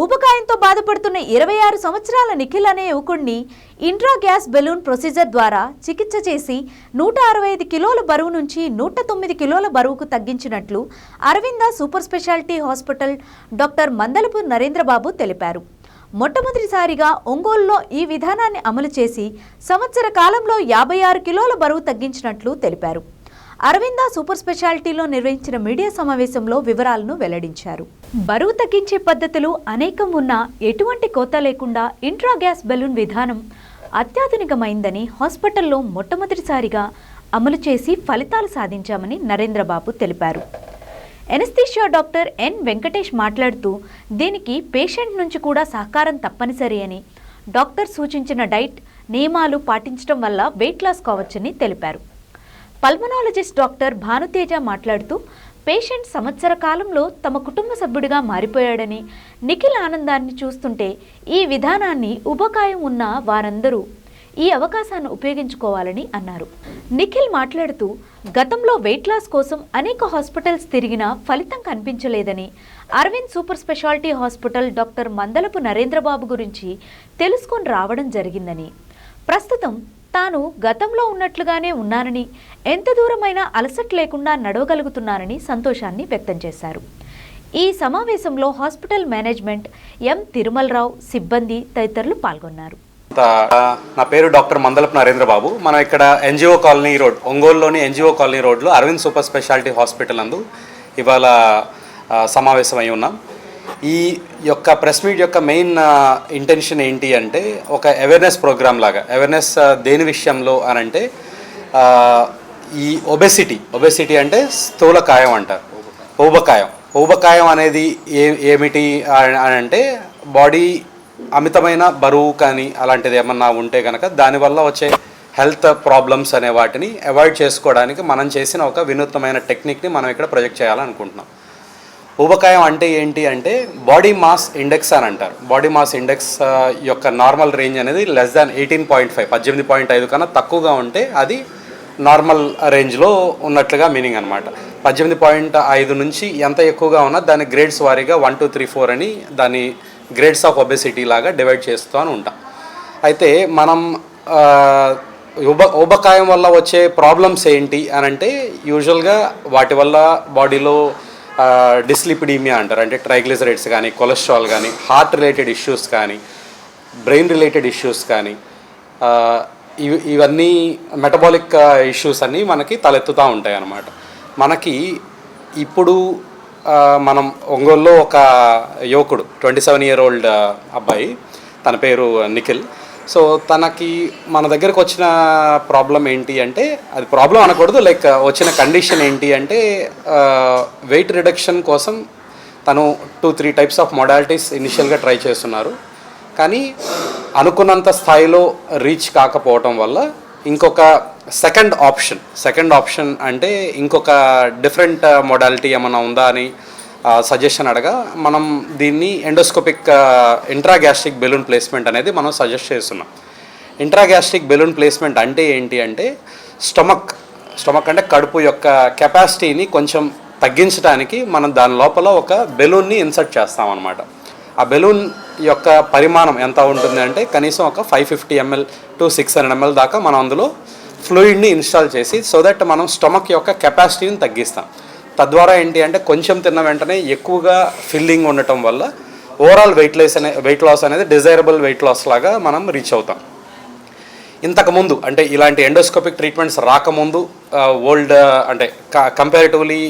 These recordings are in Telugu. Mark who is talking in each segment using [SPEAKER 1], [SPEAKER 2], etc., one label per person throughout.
[SPEAKER 1] ఊబకాయంతో బాధపడుతున్న ఇరవై ఆరు సంవత్సరాల నిఖిల్ అనే యువకుడిని ఇంట్రా గ్యాస్ బెలూన్ ప్రొసీజర్ ద్వారా చికిత్స చేసి నూట అరవై ఐదు కిలోల బరువు నుంచి నూట తొమ్మిది కిలోల బరువుకు తగ్గించినట్లు Aravinda super speciality hospital doctor Mandalapu Narendrababu తెలిపారు. మొట్టమొదటిసారిగా ఒంగోలులో ఈ విధానాన్ని అమలు చేసి సంవత్సర కాలంలో యాభై ఆరు కిలోల బరువు తగ్గించినట్లు తెలిపారు. అరవింద సూపర్ స్పెషాలిటీలో నిర్వహించిన మీడియా సమావేశంలో వివరాలను వెల్లడించారు. బరువు తగ్గించే పద్ధతులు అనేకం ఉన్నా ఎటువంటి కోత లేకుండా ఇంట్రా గ్యాస్ బెలూన్ విధానం అత్యాధునికమైందని హాస్పిటల్లో మొట్టమొదటిసారిగా అమలు చేసి ఫలితాలు సాధించామని నరేంద్రబాబు తెలిపారు. ఎనస్థీషియా డాక్టర్ ఎన్ వెంకటేష్ మాట్లాడుతూ దీనికి పేషెంట్ నుంచి కూడా సహకారం తప్పనిసరి అని డాక్టర్ సూచించిన డైట్ నియమాలు పాటించడం వల్ల వెయిట్ లాస్ కావచ్చని తెలిపారు. పల్మనాలజిస్ట్ డాక్టర్ భానుతేజ మాట్లాడుతూ పేషెంట్ సంవత్సర కాలంలో తమ కుటుంబ సభ్యుడిగా మారిపోయాడని నిఖిల్ ఆనందాన్ని చూస్తుంటే ఈ విధానాన్ని ఉబకాయం ఉన్న వారందరూ ఈ అవకాశాన్ని ఉపయోగించుకోవాలని అన్నారు. నిఖిల్ మాట్లాడుతూ గతంలో వెయిట్ లాస్ కోసం అనేక హాస్పిటల్స్ తిరిగినా ఫలితం కనిపించలేదని Aravind super speciality hospital doctor Mandalapu Narendrababu గురించి తెలుసుకొని రావడం జరిగిందని. ప్రస్తుతం తాను గతంలో ఉన్నట్లుగానే ఉన్నానని ఎంత దూరమైనా అలసట లేకుండా నడవగలుగుతున్నానని సంతోషాన్ని వ్యక్తం చేశారు. ఈ సమావేశంలో హాస్పిటల్ మేనేజ్మెంట్ ఎం తిరుమలరావు సిబ్బంది తదితరులు పాల్గొన్నారు.
[SPEAKER 2] నా పేరు డాక్టర్ మందలపు నరేంద్ర బాబు మనం ఇక్కడ ఎన్జిఓ కాలనీ రోడ్ ఒంగోలులోని ఎన్జిఓ కాలనీ రోడ్లో అరవింద్ సూపర్ స్పెషాలిటీ హాస్పిటల్ నందు ఇవాళ సమావేశమై ఉన్నాం. ఈ యొక్క ప్రెస్ మీట్ యొక్క మెయిన్ ఇంటెన్షన్ ఏంటి అంటే ఒక అవేర్నెస్ ప్రోగ్రామ్ లాగా అవేర్నెస్ దేని విషయంలో అని అంటే ఈ ఒబెసిటీ ఒబెసిటీ అంటే స్థూలకాయం అంటారు ఊబకాయం. ఊబకాయం అనేది ఏ ఏమిటి అని అని అంటే బాడీ అమితమైన బరువు కానీ అలాంటిది ఏమన్నా ఉంటే కనుక దానివల్ల వచ్చే హెల్త్ ప్రాబ్లమ్స్ అనే వాటిని అవాయిడ్ చేసుకోవడానికి మనం చేసిన ఒక వినూత్నమైన టెక్నిక్ని మనం ఇక్కడ ప్రొజెక్ట్ చేయాలనుకుంటున్నాం. ఊబకాయం అంటే ఏంటి అంటే బాడీ మాస్ ఇండెక్స్ అని అంటారు. బాడీ మాస్ ఇండెక్స్ యొక్క నార్మల్ రేంజ్ అనేది less than eighteen point five పద్దెనిమిది పాయింట్ ఐదు కన్నా తక్కువగా ఉంటే అది నార్మల్ రేంజ్లో ఉన్నట్లుగా మీనింగ్ అనమాట పద్దెనిమిది పాయింట్ ఐదు నుంచి ఎంత ఎక్కువగా ఉన్నా దాని గ్రేడ్స్ వారీగా వన్ టూ త్రీ ఫోర్ అని దాని గ్రేడ్స్ ఆఫ్ ఒబెసిటీ లాగా డివైడ్ చేస్తూ అని ఉంటాం. అయితే మనం ఉబ ఊబకాయం వల్ల వచ్చే ప్రాబ్లమ్స్ ఏంటి అని అంటే యూజువల్గా వాటి వల్ల బాడీలో డిస్లిపిడీమియా అంటారు. అంటే ట్రైగ్లిజరైడ్స్ కానీ కొలెస్ట్రాల్ కానీ హార్ట్ రిలేటెడ్ ఇష్యూస్ కానీ బ్రెయిన్ రిలేటెడ్ ఇష్యూస్ కానీ ఇవి ఇవన్నీ మెటబాలిక్ ఇష్యూస్ అన్నీ మనకి తలెత్తుతూ ఉంటాయి అన్నమాట మనకి ఇప్పుడు మనం ఒంగోలులో ఒక యువకుడు ట్వంటీ సెవెన్ ఇయర్ ఓల్డ్ అబ్బాయి తన పేరు నిఖిల్. సో తనకి మన దగ్గరకు వచ్చిన ప్రాబ్లం ఏంటి అంటే అది ప్రాబ్లం అనకూడదు లైక్ వచ్చిన కండిషన్ ఏంటి అంటే వెయిట్ రిడక్షన్ కోసం తను two three types of modalities ఇనిషియల్గా ట్రై చేస్తున్నారు. కానీ అనుకున్నంత స్థాయిలో రీచ్ కాకపోవటం వల్ల ఇంకొక సెకండ్ ఆప్షన్ సెకండ్ ఆప్షన్ అంటే ఇంకొక డిఫరెంట్ మొడాలిటీ ఏమైనా ఉందా అని సజెషన్ అడగా మనం దీన్ని ఎండోస్కోపిక్ ఇంట్రాగ్యాస్ట్రిక్ బెలూన్ ప్లేస్మెంట్ అనేది మనం సజెస్ట్ చేస్తున్నాం. ఇంట్రాగ్యాస్ట్రిక్ బెలూన్ ప్లేస్మెంట్ అంటే ఏంటి అంటే స్టమక్ స్టమక్ అంటే కడుపు యొక్క కెపాసిటీని కొంచెం తగ్గించడానికి మనం దాని లోపల ఒక బెలూన్ని ఇన్సర్ట్ చేస్తాం అనమాట ఆ బెలూన్ యొక్క పరిమాణం ఎంత ఉంటుంది అంటే కనీసం ఒక five fifty ML to six hundred ML దాకా మనం అందులో ఫ్లూయిడ్ని ఇన్స్టాల్ చేసి సో దట్ మనం స్టమక్ యొక్క కెపాసిటీని తగ్గిస్తాం. తద్వారా ఏంటి అంటే కొంచెం తిన్న వెంటనే ఎక్కువగా ఫిల్లింగ్ ఉండటం వల్ల ఓవరాల్ వెయిట్ లెస్ అనే వెయిట్ లాస్ అనేది డిజైరబుల్ వెయిట్ లాస్ లాగా మనం రీచ్ అవుతాం. ఇంతకుముందు అంటే ఇలాంటి ఎండోస్కోపిక్ ట్రీట్మెంట్స్ రాకముందు ఓల్డ్ అంటే కంపారిటివ్లీ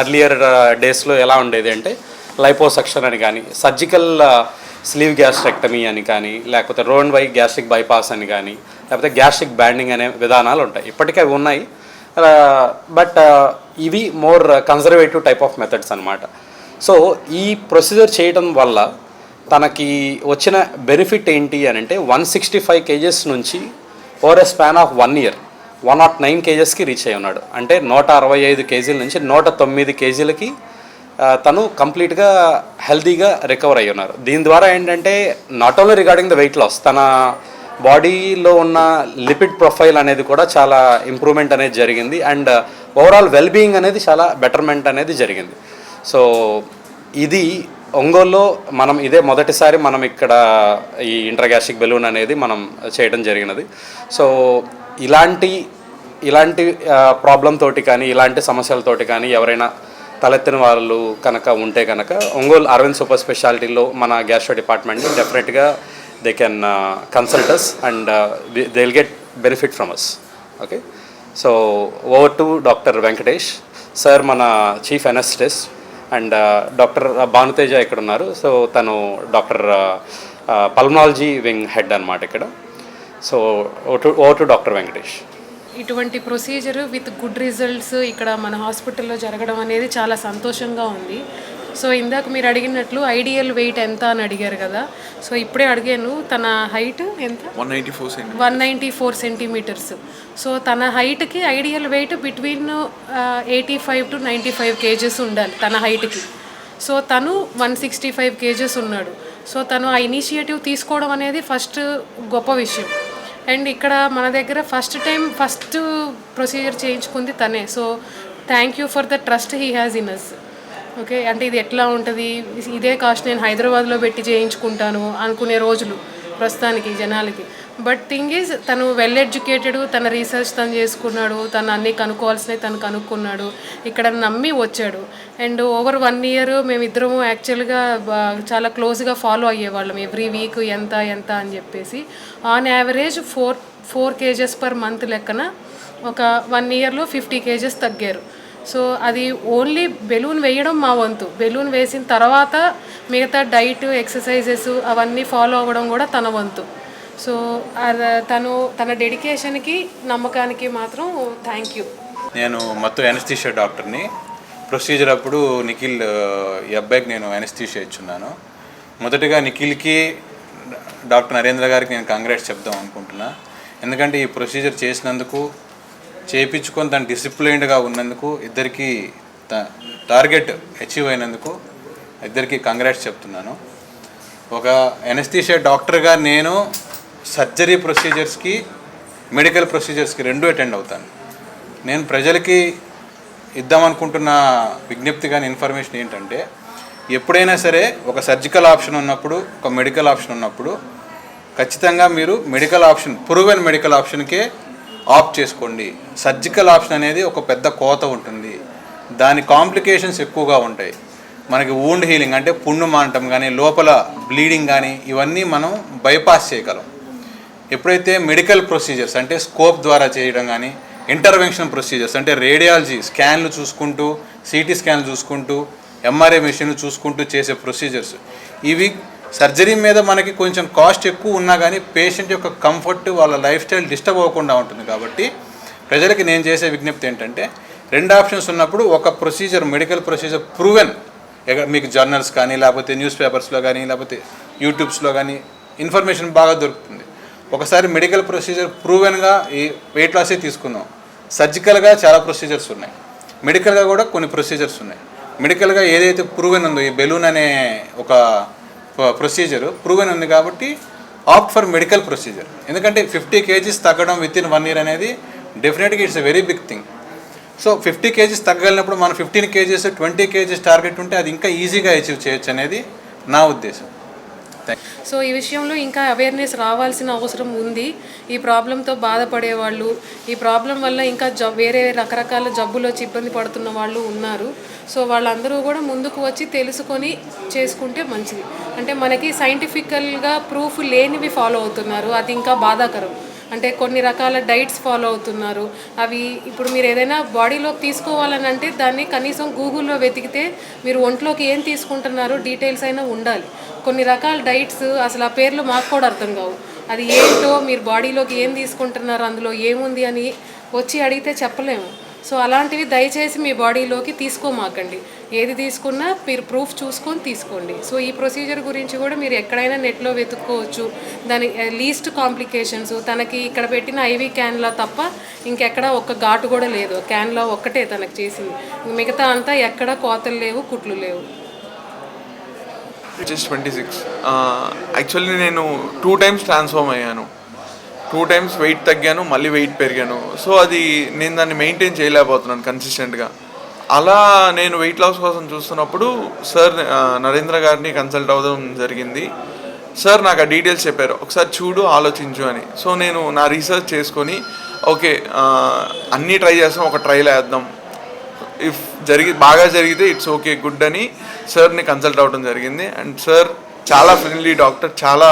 [SPEAKER 2] అర్లియర్ డేస్లో ఎలా ఉండేది అంటే లైపోసక్షన్ అని కానీ సర్జికల్ స్లీవ్ గ్యాస్ట్రెక్టమీ అని కానీ లేకపోతే రోన్ వై గ్యాస్ట్రిక్ బైపాస్ అని కానీ లేకపోతే గ్యాస్ట్రిక్ బ్యాండింగ్ అనే విధానాలు ఉంటాయి. ఇప్పటికే అవి ఉన్నాయి. బట్ ఇవి more conservative type of methods అనమాట సో ఈ ప్రొసీజర్ చేయడం వల్ల తనకి వచ్చిన బెనిఫిట్ ఏంటి అని అంటే వన్ సిక్స్టీ ఫైవ్ కేజెస్ నుంచి over a span of one year one not nine కేజెస్కి reach అయి ఉన్నాడు. అంటే నూట అరవై ఐదు కేజీల నుంచి నూట తొమ్మిది కేజీలకి తను కంప్లీట్గా హెల్తీగా రికవర్ అయ్యి ఉన్నారు. దీని ద్వారా ఏంటంటే not only regarding the weight loss తన బాడీలో ఉన్న లిపిడ్ ప్రొఫైల్ అనేది కూడా చాలా ఇంప్రూవ్మెంట్ అనేది జరిగింది. అండ్ ఓవరాల్ వెల్ బీయింగ్ అనేది చాలా బెటర్మెంట్ అనేది జరిగింది. సో ఇది ఒంగోలులో మనం ఇదే మొదటిసారి మనం ఇక్కడ ఈ ఇంట్రాగ్యాస్ట్రిక్ బెలూన్ అనేది మనం చేయడం జరిగినది. సో ఇలాంటి ఇలాంటి uh, ప్రాబ్లం తోటి కానీ ఇలాంటి సమస్యలతోటి కానీ ఎవరైనా తలెత్తిన వాళ్ళు కనుక ఉంటే కనుక ఒంగోలు అరవింద్ సూపర్ స్పెషాలిటీలో మన గ్యాస్ట్రో డిపార్ట్మెంట్ డెఫినెట్గా they can consult us and they will get benefit from us okay so over to doctor Venkatesh sir మన chief anaesthetist and doctor Bhanuteja ఇక్కడ ఉన్నారు. సో తను డాక్టర్ పల్మనాలజీ వింగ్ హెడ్ అనమాట ఇక్కడ. So over to doctor Venkatesh
[SPEAKER 3] ఇటువంటి ప్రొసీజర్ విత్ గుడ్ రిజల్ట్స్ ఇక్కడ మన హాస్పిటల్లో జరగడం అనేది చాలా సంతోషంగా ఉంది. సో ఇందాక మీరు అడిగినట్లు ఐడియల్ వెయిట్ ఎంత అని అడిగారు కదా. సో ఇప్పుడే అడిగాను తన హైట్ ఎంత?
[SPEAKER 4] One ninety four
[SPEAKER 3] one ninety four centimetres so తన హైట్కి ideal weight between eighty five to ninety five KGs ఉండాలి తన హైట్కి. సో తను వన్ సిక్స్టీ ఫైవ్ కేజెస్ ఉన్నాడు. సో తను ఆ ఇనిషియేటివ్ తీసుకోవడం అనేది ఫస్ట్ గొప్ప విషయం. అండ్ ఇక్కడ మన దగ్గర ఫస్ట్ టైం ఫస్ట్ ప్రొసీజర్ చేయించుకుంది తనే. So thank you for the trust he has in us okay అంటే ఇది ఎట్లా ఉంటుంది? ఇదే కాస్ట్ నేను హైదరాబాద్లో పెట్టి చేయించుకుంటాను అనుకునే రోజులు ప్రస్తుతానికి జనాలకి. బట్ థింగ్ ఈజ్ తను వెల్ ఎడ్యుకేటెడ్ తన రీసెర్చ్ తను చేసుకున్నాడు తను అన్నీ కనుక్కోవాల్సినవి తను కనుక్కున్నాడు ఇక్కడ నమ్మి వచ్చాడు. అండ్ ఓవర్ వన్ ఇయర్ మేమిద్దరము యాక్చువల్గా చాలా క్లోజ్గా ఫాలో అయ్యేవాళ్ళం ఎవ్రీ వీక్ ఎంత ఎంత అని చెప్పేసి. On average four four KGs per month లెక్కన ఒక వన్ ఇయర్లో ఫిఫ్టీ కేజెస్ తగ్గారు. సో అది ఓన్లీ బెలూన్ వేయడం మా వంతు. బెలూన్ వేసిన తర్వాత మిగతా డైట్ ఎక్సర్సైజెస్ అవన్నీ ఫాలో అవ్వడం కూడా తన వంతు. సో అది తను తన డెడికేషన్కి నమ్మకానికి మాత్రం థ్యాంక్ యూ
[SPEAKER 4] నేను మొత్తం ఎనస్థీషియా డాక్టర్ని. ప్రొసీజర్ అప్పుడు నిఖిల్ ఈ అబ్బాయికి నేను ఎనస్థీషియా ఇచ్చున్నాను. మొదటగా నిఖిల్కి డాక్టర్ నరేంద్ర గారికి నేను కంగ్రాట్స్ చెప్దాం అనుకుంటున్నా. ఎందుకంటే ఈ ప్రొసీజర్ చేసినందుకు చేయించుకొని తను డిసిప్లైన్డ్గా ఉన్నందుకు ఇద్దరికి త- టార్గెట్ అచీవ్ అయినందుకు ఇద్దరికి కంగ్రాట్స్ చెప్తున్నాను. ఒక ఎనస్థీషియా డాక్టర్గా నేను సర్జరీ ప్రొసీజర్స్కి మెడికల్ ప్రొసీజర్స్కి రెండు అటెండ్ అవుతాను. నేను ప్రజలకి ఇద్దామనుకుంటున్న విజ్ఞప్తి కానీ ఇన్ఫర్మేషన్ ఏంటంటే ఎప్పుడైనా సరే ఒక సర్జికల్ ఆప్షన్ ఉన్నప్పుడు ఒక మెడికల్ ఆప్షన్ ఉన్నప్పుడు ఖచ్చితంగా మీరు మెడికల్ ఆప్షన్ ప్రూవెన్ మెడికల్ ఆప్షన్కే ఆప్ట్ చేసుకోండి. సర్జికల్ ఆప్షన్ అనేది ఒక పెద్ద కోత ఉంటుంది. దాని కాంప్లికేషన్స్ ఎక్కువగా ఉంటాయి. మనకి వూండ్ హీలింగ్ అంటే పుండు మానటం కానీ లోపల బ్లీడింగ్ కానీ ఇవన్నీ మనం బైపాస్ చేయగలం. ఎప్పుడైతే మెడికల్ ప్రొసీజర్స్ అంటే స్కోప్ ద్వారా చేయడం కానీ ఇంటర్వెన్షన్ ప్రొసీజర్స్ అంటే రేడియాలజీ స్కాన్లు చూసుకుంటూ సిటీ స్కాన్లు చూసుకుంటూ ఎంఆర్ఐ మెషిన్లు చూసుకుంటూ చేసే ప్రొసీజర్స్ ఇవి సర్జరీ మీద మనకి కొంచెం కాస్ట్ ఎక్కువ ఉన్నా కానీ పేషెంట్ యొక్క కంఫర్ట్ వాళ్ళ లైఫ్ స్టైల్ డిస్టర్బ్ అవ్వకుండా ఉంటుంది కాబట్టి ప్రజలకి నేను చేసే విజ్ఞప్తి ఏంటంటే రెండు ఆప్షన్స్ ఉన్నప్పుడు ఒక ప్రొసీజర్ మెడికల్ ప్రొసీజర్ ప్రూవెన్. మీకు జర్నల్స్ కానీ లేకపోతే న్యూస్ పేపర్స్లో కానీ లేకపోతే యూట్యూబ్స్లో కానీ ఇన్ఫర్మేషన్ బాగా దొరుకుతుంది. ఒకసారి మెడికల్ ప్రొసీజర్ ప్రూవెన్గా ఈ వెయిట్ లాసే తీసుకుందాం సర్జికల్గా చాలా ప్రొసీజర్స్ ఉన్నాయి. మెడికల్గా కూడా కొన్ని ప్రొసీజర్స్ ఉన్నాయి. మెడికల్గా ఏదైతే ప్రూవెన్ ఉందో ఈ బెలూన్ అనే ఒక ప్రొసీజర్ ప్రూవెన్ ఉంది కాబట్టి ఆప్ట్ ఫర్ మెడికల్ ప్రొసీజర్ ఎందుకంటే ఫిఫ్టీ కేజీస్ తగ్గడం విత్ ఇన్ వన్ ఇయర్ అనేది డెఫినెట్గా it's a very big thing so fifty KGs తగ్గలినప్పుడు మనం fifteen KGs twenty KGs target ఉంటే అది ఇంకా ఈజీగా అచీవ్ చేయొచ్చు అనేది నా ఉద్దేశం.
[SPEAKER 3] సో ఈ విషయంలో ఇంకా అవేర్నెస్ రావాల్సిన అవసరం ఉంది. ఈ ప్రాబ్లంతో బాధపడే వాళ్ళు ఈ ప్రాబ్లం వల్ల ఇంకా జ వేరే రకరకాల జబ్బులు వచ్చి ఇబ్బంది పడుతున్న వాళ్ళు ఉన్నారు. సో వాళ్ళందరూ కూడా ముందుకు వచ్చి తెలుసుకొని చేసుకుంటే మంచిది. అంటే మనకి సైంటిఫికల్గా ప్రూఫ్ లేనివి ఫాలో అవుతున్నారు. అది ఇంకా బాధాకరం. అంటే కొన్ని రకాల డైట్స్ ఫాలో అవుతున్నారు. అవి ఇప్పుడు మీరు ఏదైనా బాడీలోకి తీసుకోవాలని అంటే దాన్ని కనీసం గూగుల్లో వెతికితే మీరు ఒంట్లోకి ఏం తీసుకుంటున్నారో డీటెయిల్స్ అయినా ఉండాలి. కొన్ని రకాల డైట్స్ అసలు ఆ పేర్లు మాకు కూడా అర్థం కావు. అది ఏంటో మీరు బాడీలోకి ఏం తీసుకుంటున్నారు అందులో ఏముంది అని వచ్చి అడిగితే చెప్పలేము. సో అలాంటివి దయచేసి మీ బాడీలోకి తీసుకోమాకండి. ఏది తీసుకున్నా మీరు ప్రూఫ్ చూసుకొని తీసుకోండి. సో ఈ ప్రొసీజర్ గురించి కూడా మీరు ఎక్కడైనా నెట్లో వెతుక్కోవచ్చు. దాని లీస్ట్ కాంప్లికేషన్స్ తనకి ఇక్కడ పెట్టిన ఐవీ క్యాన్లో తప్ప ఇంకెక్కడ ఒక్క ఘాటు కూడా లేదు. క్యాన్లో ఒక్కటే తనకు చేసింది. మిగతా అంతా ఎక్కడ కోతలు లేవు కుట్లు లేవు.
[SPEAKER 5] జస్ట్ ట్వంటీ సిక్స్ యాక్చువల్లీ నేను టూ టైమ్స్ ట్రాన్స్ఫార్మ్ అయ్యాను. టూ టైమ్స్ వెయిట్ తగ్గాను మళ్ళీ వెయిట్ పెరిగాను. సో అది నేను దాన్ని మెయింటైన్ చేయలేకపోతున్నాను కన్సిస్టెంట్గా అలా నేను వెయిట్ లాస్ కోసం చూస్తున్నప్పుడు సార్ నరేంద్ర గారిని కన్సల్ట్ అవ్వడం జరిగింది. సార్ నాకు ఆ డీటెయిల్స్ చెప్పారు. ఒకసారి చూడు ఆలోచించు అని. సో నేను నా రీసెర్చ్ చేసుకొని ఓకే అన్నీ ట్రై చేస్తాం ఒక ట్రైల్ వేద్దాం. ఇఫ్ జరిగి బాగా జరిగితే ఇట్స్ ఓకే గుడ్ అని సార్ని కన్సల్ట్ అవ్వడం జరిగింది. అండ్ సార్ చాలా ఫ్రెండ్లీ డాక్టర్ చాలా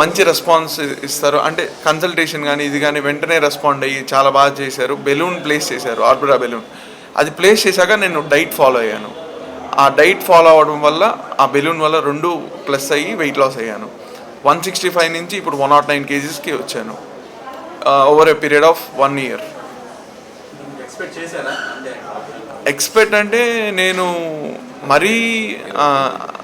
[SPEAKER 5] మంచి రెస్పాన్స్ ఇస్తారు. అంటే కన్సల్టేషన్ కానీ ఇది కానీ వెంటనే రెస్పాండ్ అయ్యి చాలా బాగా చేశారు. బెలూన్ ప్లేస్ చేశారు ఆర్బిరా బెలూన్ అది ప్లేస్ చేశాక నేను డైట్ ఫాలో అయ్యాను. ఆ డైట్ ఫాలో అవ్వడం వల్ల ఆ బెలూన్ వల్ల రెండు ప్లస్ అయ్యి వెయిట్ లాస్ అయ్యాను. వన్ సిక్స్టీ ఫైవ్ నుంచి ఇప్పుడు వన్ నాట్ నైన్ కేజీస్కి వచ్చాను. Over a period of one year expect అంటే నేను మరీ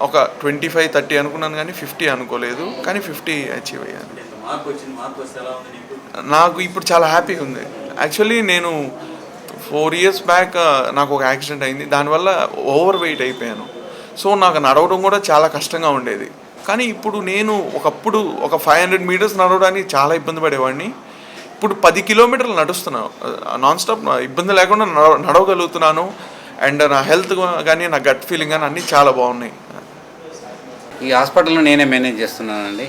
[SPEAKER 5] ఒక ట్వంటీ ఫైవ్ థర్టీ అనుకున్నాను కానీ ఫిఫ్టీ అనుకోలేదు కానీ ఫిఫ్టీ అచీవ్ అయ్యాను. నాకు? ఇప్పుడు చాలా హ్యాపీగా ఉంది. యాక్చువల్లీ నేను ఫోర్ ఇయర్స్ బ్యాక్ నాకు ఒక యాక్సిడెంట్ అయింది. దానివల్ల ఓవర్ వెయిట్ అయిపోయాను. సో నాకు నడవడం కూడా చాలా కష్టంగా ఉండేది. కానీ ఇప్పుడు నేను ఒకప్పుడు ఒక ఫైవ్ హండ్రెడ్ మీటర్స్ నడవడానికి చాలా ఇబ్బంది పడేవాడిని. ఇప్పుడు పది కిలోమీటర్లు నడుస్తున్నాను నాన్ స్టాప్ ఇబ్బంది లేకుండా నడవ నడవగలుగుతున్నాను. అండ్ నా హెల్త్ కానీ నా గట్ ఫీలింగ్ కానీ అన్నీ చాలా బాగున్నాయి.
[SPEAKER 6] ఈ హాస్పిటల్ను నేనే మేనేజ్ చేస్తున్నానండి.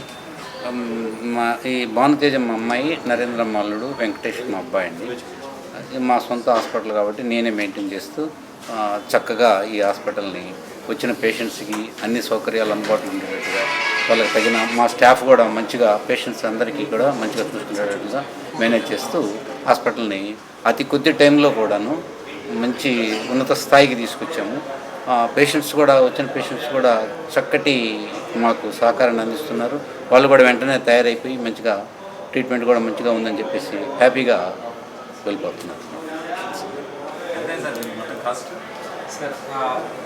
[SPEAKER 6] మా ఈ భానుతేజ మా అమ్మాయి నరేంద్ర మల్లుడు వెంకటేష్ మా అబ్బాయి అండి. మా సొంత హాస్పిటల్ కాబట్టి నేనే మెయింటైన్ చేస్తూ చక్కగా ఈ హాస్పిటల్ని వచ్చిన పేషెంట్స్కి అన్ని సౌకర్యాలు అందుబాటులో ఉండేటట్టుగా వాళ్ళకి తగిన మా స్టాఫ్ కూడా మంచిగా పేషెంట్స్ అందరికీ కూడా మంచిగా చూసుకునేటట్టుగా మేనేజ్ చేస్తూ హాస్పిటల్ని అతి కొద్ది టైంలో కూడాను మంచి ఉన్నత స్థాయికి తీసుకొచ్చాము. పేషెంట్స్ కూడా వచ్చిన పేషెంట్స్ కూడా చక్కటి మాకు సహకారాన్ని అందిస్తున్నారు. వాళ్ళు కూడా వెంటనే తయారైపోయి మంచిగా ట్రీట్మెంట్ కూడా మంచిగా ఉందని చెప్పేసి హ్యాపీగా వెళ్ళిపోతున్నారు.